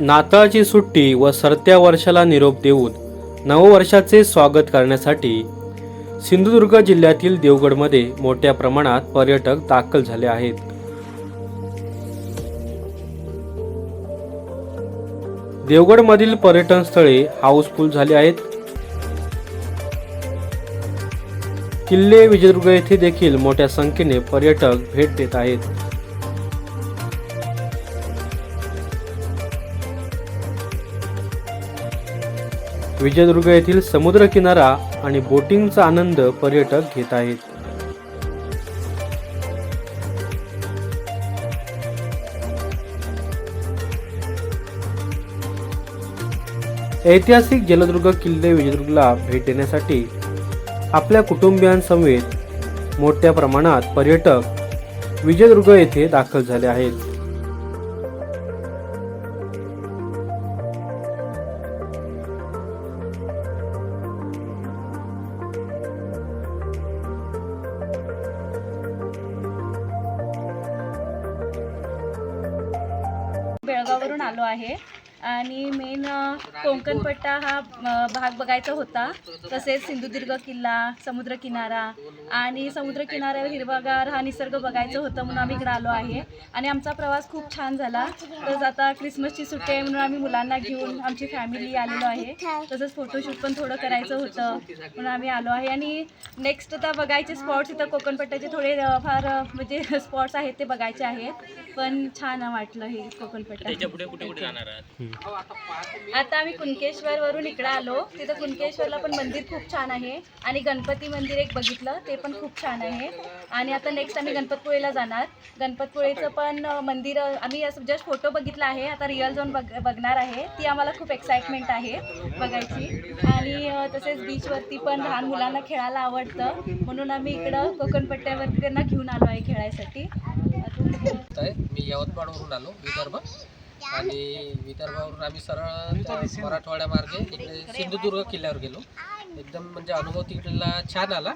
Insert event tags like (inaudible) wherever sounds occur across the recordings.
नाताळची सुट्टी व सरत्या वर्षाला निरोप देऊन नववर्षाचे स्वागत करण्यासाठी सिंधुदुर्ग जिल्ह्यातील देवगडमध्ये मोठ्या प्रमाणात पर्यटक दाखल झाले आहेत. देवगडमधील पर्यटन स्थळे हाऊसफुल झाली आहेत. किल्ले विजयदुर्ग येथे देखील मोठ्या संख्येने पर्यटक भेट देत आहेत. विजयदुर्ग येथील समुद्रकिनारा आणि बोटिंगचा आनंद पर्यटक घेत आहेत. ऐतिहासिक जलदुर्ग किल्ले विजयदुर्गला भेट देण्यासाठी आपल्या कुटुंबियांसमवेत मोठ्या प्रमाणात पर्यटक विजयदुर्ग येथे दाखल झाले आहेत. बेळगाववरून आलो आहे. आणि मेन कोकणपट्टा हा भाग बघायचा होता. तसेच सिंधुदुर्ग किल्ला समुद्रकिनारा आणि समुद्रकिनाऱ्यावर हिरवागार हा निसर्ग बघायचं होतं म्हणून आम्ही इकडे आलो आहे. आणि आमचा प्रवास खूप छान झाला. तसंच आता क्रिसमसची सुट्टी आहे म्हणून आम्ही मुलांना घेऊन आमची फॅमिली आलेलो आहे. तसंच फोटोशूट पण थोडं करायचं होतं म्हणून आम्ही आलो आहे. आणि नेक्स्ट आता बघायचे स्पॉट्स इथं कोकणपट्ट्याचे थोडे फार म्हणजे (laughs) स्पॉट्स आहेत ते बघायचे आहेत. पण छान वाटलं हे कोकणपट्टा. आता आम्ही कुणकेश्वर वरून इकडे आलो. तिथं कुणकेश्वरला पण मंदिर खूप छान आहे. आणि गणपती मंदिर एक बघितलं. ते पण खूप छान आहे. आणि आता नेक्स्ट आम्ही गणपतपुळेला जाणार. गणपतपुळेचं पण मंदिर आम्ही असं जस्ट फोटो बघितला आहे. आता रिअल जाऊन बघ बघणार आहे. ती आम्हाला खूप एक्साइटमेंट आहे बघायची. आणि तसेच बीचवरती पण लहान मुलांना खेळायला आवडतं. म्हणून आम्ही इकडं कोकणपट्ट्यावरती त्यांना घेऊन आलो आहे खेळायसाठी. मी यवतमाळवरून आलो विदर्भ. आणि विदर्भावरून आम्ही सरळ मराठवाड्यामार्गे इकडे सिंधुदुर्ग किल्ल्यावर गेलो. एकदम म्हणजे अनुभव तिकडला छान आला.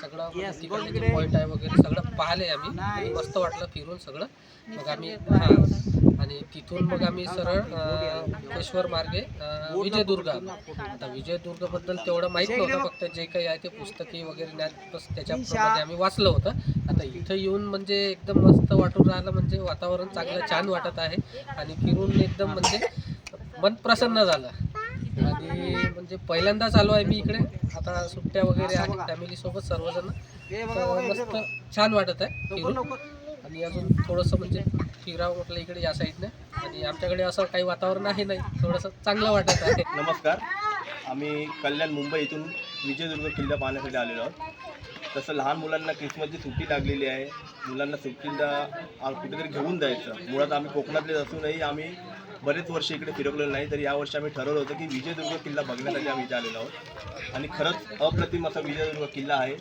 सगळं म्हणजे तिकडले जे पॉईंट आहे वगैरे सगळं पाहिले आम्ही. मस्त वाटलं फिरून सगळं. मग आम्ही हां. आणि तिथून मग आम्ही सरळ अं, मार्गे विजयदुर्ग आलो. आता विजयदुर्गबद्दल तेवढं माहीत नव्हतं फक्त जे काही आहे ते पुस्तके वगैरे ज्ञान बस त्याच्याप्रमाणे आम्ही वाचलं होतं. आता इथं येऊन म्हणजे एकदम मस्त वाटून राहिलं म्हणजे वातावरण चांगलं छान वाटत आहे. आणि फिरून एकदम म्हणजे मन प्रसन्न झालं. आणि म्हणजे पहिल्यांदाच आलो आहे मी इकडे. आता सुट्ट्या वगैरे आहे फॅमिलीसोबत सर्वजण. मस्त छान वाटत आहे. फिरून आणि अजून थोडंसं म्हणजे फिरावं म्हटलं इकडे या साईडनं आणि आमच्याकडे असं काही वातावरण आहे नाही. थोडंसं चांगलं वाटत आहे. नमस्कार. आम्ही कल्याण मुंबई इथून विजयदुर्ग किल्ला पाहण्यासाठी आलेलो आहोत. तसं लहान मुलांना क्रिसमसची सुट्टी लागलेली आहे. मुलांना सुट्टीला कुठेतरी घेऊन जायचं. मुळात आम्ही कोकणातलेच असूनही आम्ही बरेच वर्ष इकडे फिरवलेलं नाही. तर यावर्षी आम्ही ठरवलं होतं की विजयदुर्ग किल्ला बघण्यासाठी आम्ही इथे आलेलो आहोत. आणि खरंच अप्रतिम असा विजयदुर्ग किल्ला आहे.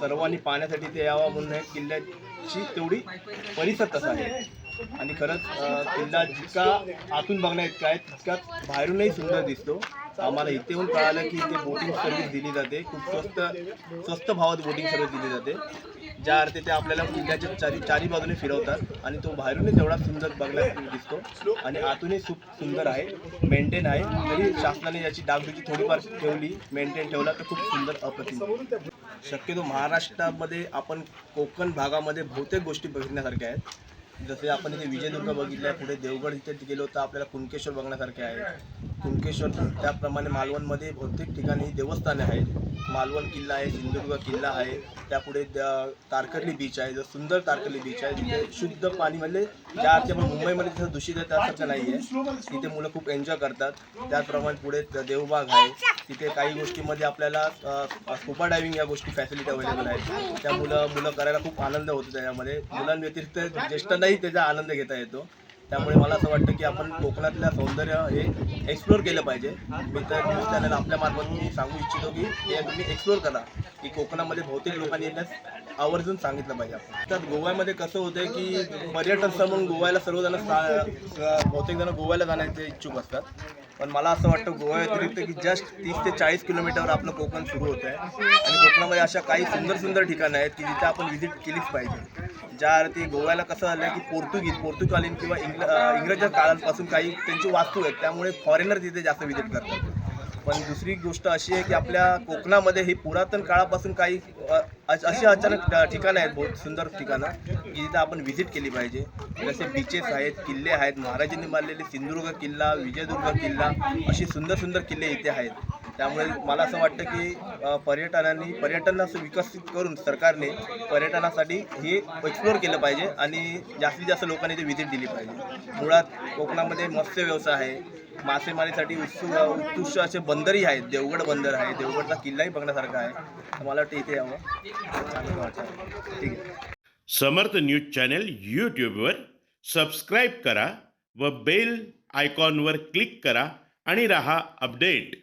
सर्वांनी पाहण्यासाठी ते यावं म्हणून किल्ल्यात ची तेवढी परिसर तसा आहे. आणि खरंच किल्ला जितका आतून बघण्या इतका आहे तितकाच बाहेरूनही सुंदर दिसतो. आम्हाला इथे येऊन कळालं की इथे बोटिंग सर्व्हिस दिली जाते. खूप स्वस्त स्वस्त भावात बोटिंग सर्व्हिस दिली जाते. ज्या अर्थी ते आपल्याला किल्ल्याच्या चारी चारी बाजूने फिरवतात आणि तो बाहेरूनही तेवढा सुंदर बघला दिसतो. आणि आतूनही खूप सुंदर आहे मेंटेन आहे. तरी शासनाने याची डागडुजी थोडीफार ठेवली मेंटेन ठेवला तर खूप सुंदर अप्रतिम. शक्यतो महाराष्ट्रामध्ये आपण कोकण भागामध्ये बहुतेक गोष्टी बघण्यासारख्या आहेत. जसे आपण इथे विजयदुर्ग बघितलं आहे पुढे देवगड इथे गेलो तर आपल्याला कुणकेश्वर बघण्यासारखे आहे कुणकेश्वर त्याप्रमाणे मालवणमध्ये बहुतेक ठिकाणी देवस्थाने आहेत. मालवण किल्ला आहे सिंधुदुर्ग किल्ला आहे. त्यापुढे द- तारकर्ली बीच आहे जो सुंदर तारकर्ली बीच आहे. तिथे शुद्ध पाणी म्हणजे ज्या अर्थी आपण मुंबईमध्ये जसं दूषित आहे त्यासारखं नाही आहे. तिथे मुलं खूप एन्जॉय करतात. त्याचप्रमाणे पुढे देवबाग आहे. तिथे काही गोष्टीमध्ये आपल्याला स्कुबा डायव्हिंग या गोष्टी फॅसिलिटी अवेलेबल आहेत. त्या मुलं मुलं करायला खूप आनंद होतो त्याच्यामध्ये. मुलांव्यतिरिक्त ज्येष्ठांनाही त्याचा आनंद घेता येतो. त्यामुळे मला असं वाटतं की आपण कोकणातल्या सौंदर्य हे एक्सप्लोर केलं पाहिजे. मी तर न्यूज चॅनल आपल्या मार्फत मी सांगू इच्छितो की हे तुम्ही एक्सप्लोर करा की कोकणामध्ये बहुतेक लोकांनी येण्यास आवर्जून सांगितलं पाहिजे आपण. तर गोव्यामध्ये कसं होतंय की पर्यटन स्थळ म्हणून गोव्याला सर्वजण सा- बहुतेक जण गोव्याला जाण्याचे इच्छुक असतात. पण मला असं वाटतं गोवा व्यतिरिक्त की जस्ट तीस ते चाळीस किलोमीटरवर आपलं कोकण सुरू होतं आहे आणि कोकणामध्ये अशा काही सुंदर सुंदर ठिकाणं आहेत की जिथे आपण व्हिजिट केलीच पाहिजे. ज्या अर्थी गोव्याला कसं झालं आहे की पोर्तुगीज पोर्तुगालीन किंवा इंग्ल अं, इंग्रज काळांपासून काही त्यांची वास्तू आहेत त्यामुळे फॉरेनर तिथे जास्त व्हिजिट करतात. पण दुसरी गोष्ट अशी आहे की आपल्या कोकणामध्ये हे पुरातन काळापासून काही अशी अचानक ठ- ठिकाणं आहेत बहुत सुंदर ठिकाणं. की जिथं आपण व्हिजिट केली पाहिजे. जसे बीचेस आहेत किल्ले आहेत. महाराजांनी बांधलेले सिंधुदुर्ग किल्ला विजयदुर्ग किल्ला असे सुंदर सुंदर किल्ले इथे आहेत. त्यामुळे मला असं वाटतं की पर्यटनाने पर्यटनांनी विकसित करून सरकारने पर्यटनासाठी हे एक्सप्लोअर केलं पाहिजे आणि जास्तीत जास्त लोकांनी ते व्हिजिट दिली पाहिजे. मुळात कोकणामध्ये मत्स्य व्यवसाय आहे. मासेमारीसाठी उत्सुक उत्कृष्ट असे बंदरही आहेत. देवगड बंदर आहे. देवगडचा किल्लाही बघण्यासारखा आहे. मला वाटतं इथे यावं. वाटतं ठीक आहे. समर्थ न्यूज चॅनल यूट्यूबवर सबस्क्राईब करा व बेल आयकॉनवर क्लिक करा आणि रहा अपडेट.